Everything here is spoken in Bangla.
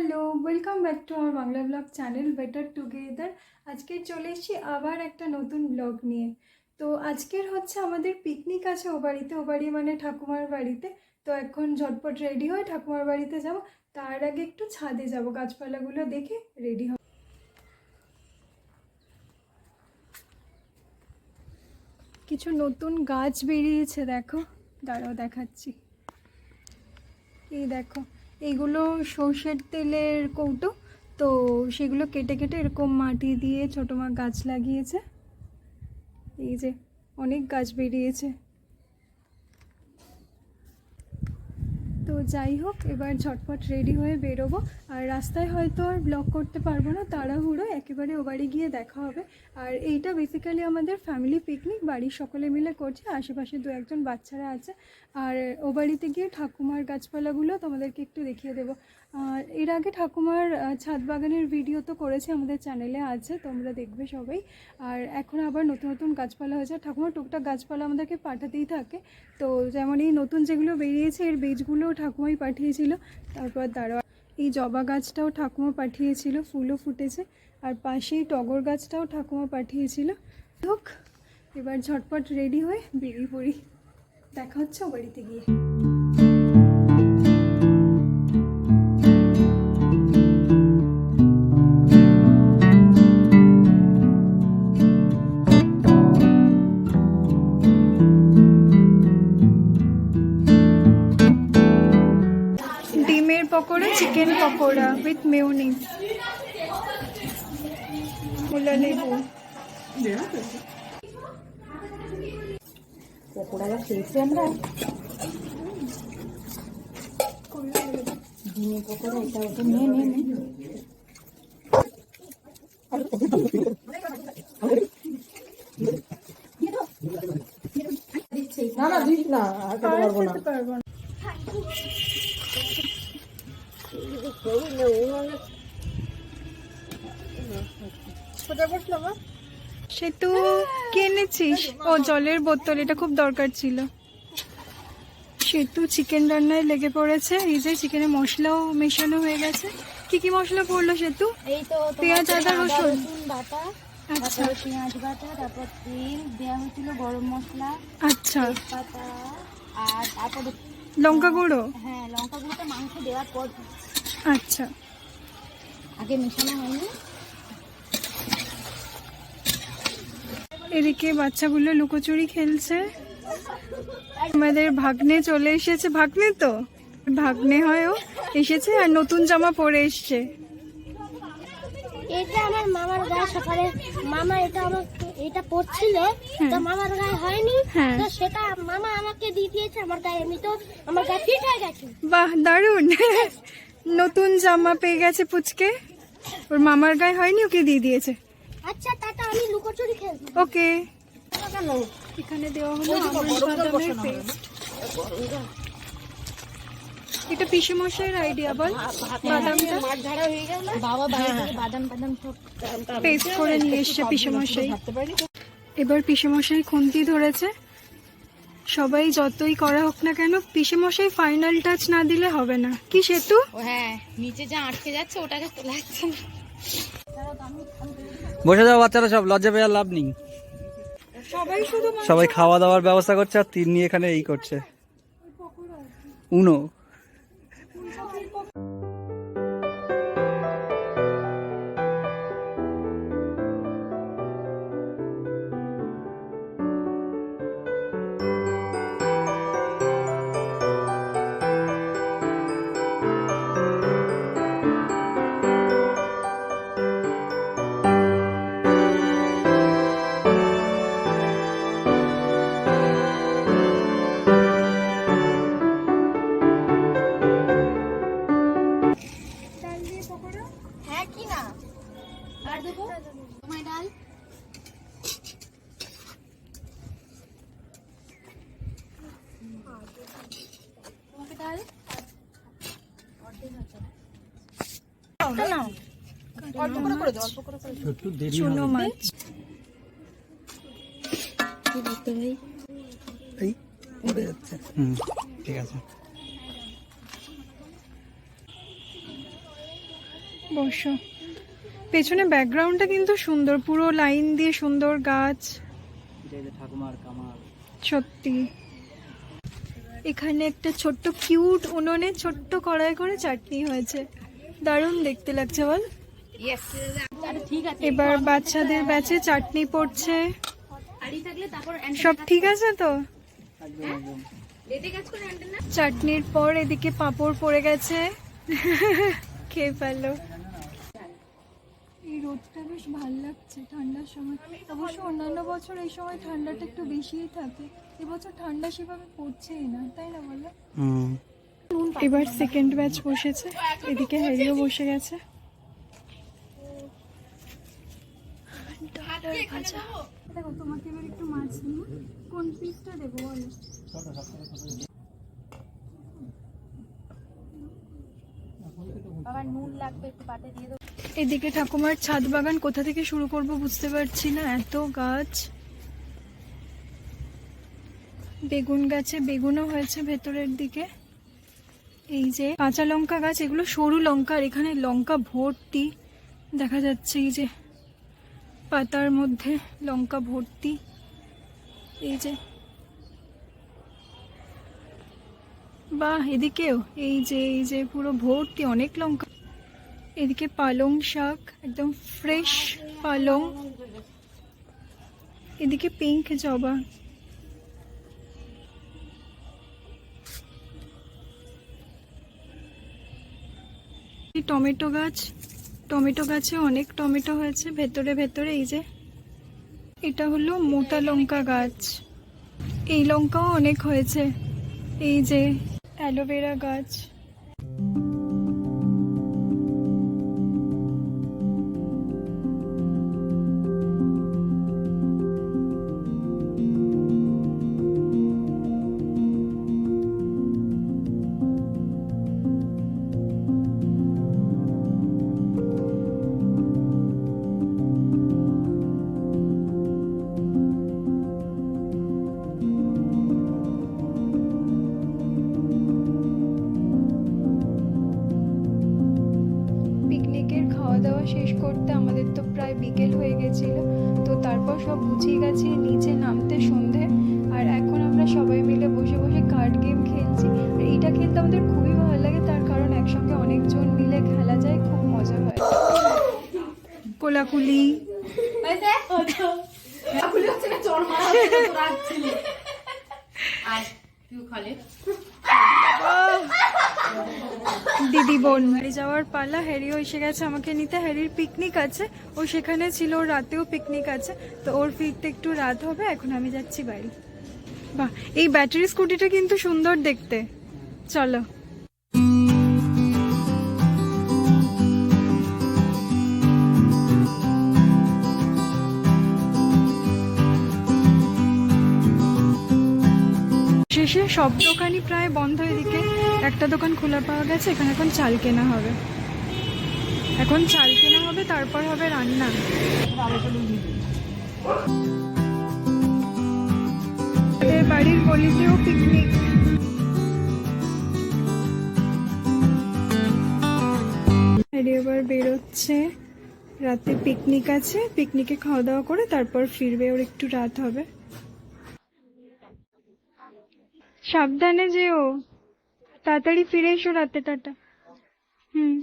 হ্যালো ওয়েলকাম ব্যাক টু আমার Bangla blog channel better together আজকে চলে এসেছি আবার একটা নতুন ব্লগ নিয়ে। তো আজকের হচ্ছে আমাদের পিকনিক আছে ও বাড়িতে, ও বাড়ি মানে ঠাকুমার বাড়িতে। তো এখন ঝটপট রেডি হয়ে ঠাকুমার বাড়িতে যাব। তার আগে একটু ছাদে যাব, গাছপালাগুলো দেখে রেডি হব। কিছু নতুন গাছ বেরিয়েছে, দেখো। দাঁড়াও, দেখাচ্ছি। এই দেখো। এইগুলো সর্ষের তেলের কৌটো, তো সেগুলো কেটে কেটে এরকম মাটি দিয়ে ছোটো মা গাছ লাগিয়েছে। এই যে অনেক গাছ বেরিয়েছে। তো যাই হোক, এবার ঝটপট রেডি হয়ে বেরোবো। আর রাস্তায় হয়তো আর ব্লক করতে পারব না, তাড়াহুড়ো, একেবারে ও বাড়ি গিয়ে দেখা হবে। আর এইটা বেসিক্যালি আমাদের ফ্যামিলি পিকনিক বাড়ির সকলে মিলে করছে, আশেপাশে দু একজন বাচ্চারা আছে। আর ও বাড়িতে গিয়ে ঠাকুমার গাছপালাগুলো তোমাদেরকে একটু দেখিয়ে দেবো। এর আগে ঠাকুমার ছাদ বাগানের ভিডিও তো করেছে আমাদের চ্যানেলে আছে, তোমরা দেখবে সবাই। আর এখন আবার নতুন নতুন গাছপালা হয়েছে। ঠাকুমার টুকটাক গাছপালা আমাদেরকে পাঠাতেই থাকে। তো যেমন এই নতুন যেগুলো বেরিয়েছে, এর বীজগুলো ঠাকুমাই পাঠিয়েছিল। তারপর দাঁড়া এই জবা গাছটাও ঠাকুমা পাঠিয়েছিল, ফুলও ফুটেছে। আর পাশেই টগর গাছটাও ঠাকুমা পাঠিয়েছিল। হোক এবার ঝটপট রেডি হয়ে বেরিয়ে পড়ি। দেখা হচ্ছে বাড়িতে গিয়ে। পকোড়া চিকেন পকোড়া উইথ লেবু। পকোড়া খেয়েছি আমরা। ডিমের পকোড়া এটা ওটা নে নে নে। না না দিস না আর খেতে আর পারব না। না সেতু কি এনেছিস? ও জলের বোতল এটা খুব দরকার ছিল। সেতু চিকেন রান্নায় লেগে পড়েছে। এই যে চিকেনে মশলাও মেশানো হয়ে গেছে। কি কি মশলা পড়ল সেতু? তো পেঁয়াজ, আদা, রসুন। বাটা আচ্ছা। পেঁয়াজ বাটা তারপর তেল দেওয়া হয়েছিল গরম মশলা আচ্ছা। পাতা আর তারপর লঙ্কা গুঁড়ো? হ্যাঁ লঙ্কা গুঁড়োটা মাংস দেওয়ার পর আচ্ছা। আগে মেশানো হয়নি। এদিকে বাচ্চাগুলো লুকোচুরি খেলছে। আমাদের ভাগ্নে চলে এসেছে। ভাগ্নে তো? ভাগ্নে হয়ও এসেছে আর নতুন জামা পরে এসছে। এটা আমার মামার গায়ে সকালে মামা এটা আমার এটা পড়ছিল তো মামার গায়ে হয়নি। হ্যাঁ। তো সেটা মামা আমাকে দিয়ে দিয়েছে। আমার গায়ে এমনি তো আমার গায়ে ফিট হয়ে গেছে। বাহ দারুণ। নতুন জামা পেয়ে গেছে পুচকে। ওর মামার গায়ে হয়নি ওকে দিয়ে দিয়েছে। আচ্ছা টাটা আমি লুকোচুরি খেলব। ওকে। এখানে দেওয়া হলো আমন্ড বাদামের পেস্ট এটা পিসেমশাইয়ের আইডিয়া বল। বাদামটা। বাবা বাইরে থেকে বাদাম বাদাম পেস্ট করে নিয়ে এসছে পিসেমশাই। এবার পিসেমশাই খুন্তি ধরেছে। সবাই যতই করা হোক না কেন পিসে মশাই ফাইনাল টাচ না দিলে হবে না। কি সেতু? হ্যাঁ নিচে যা আটকে যাচ্ছে ওটাকে তোলা যাচ্ছে না। বসে যাও বাচ্চারা সব লজ্জা পেয়ে লাভ নেই। সবাই শুধু সবাই খাওয়া দাওয়ার ব্যবস্থা করছে আর তিন্নি এখানে এই করছে। উনো। আর দেবো। তোমায় ডাল। তোমাকে ডাল? চুনো মাছ এই পড়ে যাচ্ছে। হুম ঠিক আছে। বসো। পেছনে ব্যাকগ্রাউন্ডটা কিন্তু সুন্দর পুরো লাইন দিয়ে সুন্দর গাছ। ঠাকুমার কামার সত্যি। এখানে একটা ছোট্ট কিউট উনুনে ছোট্ট কড়াই করে চাটনি হয়েছে। দারুণ দেখতে লাগছে বল। এবার বাচ্চাদের ব্যাচে চাটনি পড়ছে। আড়ি থাকলে তারপর সব ঠিক আছে তো? না চাটনির পর এদিকে পাঁপড় পড়ে গেছে। খেয়ে এই রোদটা বেশ ভালো লাগছে ঠান্ডার সময়। অবশ্য অন্যান্য বছর এই সময় ঠান্ডাটা একটু বেশিই থাকে। এবছর ঠান্ডা সেভাবে পড়ছেই না তাই না বলো? এবার সেকেন্ড ব্যাচ বসেছে এদিকে হ্যারিও বসে গেছে। দেখো তোমাকে এবার একটু মাছ নিয়ে কোন পিসটা দেবো বলো? বাবা নুন লাগবে একটু পাতে দিয়ে দেবো। এদিকে ঠাকুমার ছাদ বাগান কোথা থেকে শুরু করব বুঝতে পারছি না, এত গাছ। বেগুন গাছে বেগুনও হয়েছে ভেতরের দিকে। এই যে কাঁচা লঙ্কা গাছ, এগুলো সরু লঙ্কা, আর এখানে লঙ্কা ভর্তি। দেখা যাচ্ছে এই যে পাতার মধ্যে লঙ্কা ভর্তি। এই যে বাহ, এদিকেও এই যে এই যে পুরো ভর্তি, অনেক লঙ্কা। এদিকে পালং শাক, একদম ফ্রেশ পালং। এদিকে পিঙ্ক জবা। টমেটো গাছ, টমেটো গাছে অনেক টমেটো হয়েছে, ভেতরে ভেতরে এই যে। এটা হলো মোটা লঙ্কা গাছ। এই লঙ্কাও অনেক হয়েছে। এই যে অ্যালোভেরা গাছ। শেষ করতে আমাদের তো প্রায় বিকেল হয়ে গেছিল। তো তারপর সব গুছিয়ে গেছি নিচে নামতে সন্ধে। আর এখন আমরা সবাই মিলে বসে বসে কার্ড গেম খেলছি। আর এইটা খেলতে আমাদের খুবই ভালো লাগে তার কারণ একসঙ্গে অনেকজন মিলে খেলা যায় খুব মজা হয়। কোলাকুলি। আর তুই খালে দিদি বোন। বাড়ি যাওয়ার পালা, হ্যারিও এসে গেছে আমাকে নিতে। হ্যারির পিকনিক আছে, ও সেখানে ছিল, ওর রাতেও পিকনিক আছে। তো ওর ফিরতে একটু রাত হবে, এখন আমি যাচ্ছি বাড়ি। বাহ, এই ব্যাটারি স্কুটিটা কিন্তু সুন্দর দেখতে। চলো। শেষে সব দোকানই প্রায় বন্ধ একটা দোকান খোলা পাওয়া গেছে, এখানে এখন চাল কেনা হবে। এখন চাল কেনা হবে, তারপর হবে রান্না। বাড়ির গলিতেও পিকনিক এবার বেরোচ্ছে। রাতে পিকনিক আছে পিকনিকে খাওয়া দাওয়া করে তারপর ফিরবে, ওর একটু রাত হবে। সাবধানে যেও। তাড়াতাড়ি ফিরে এসো রাতে টাটা। হুম।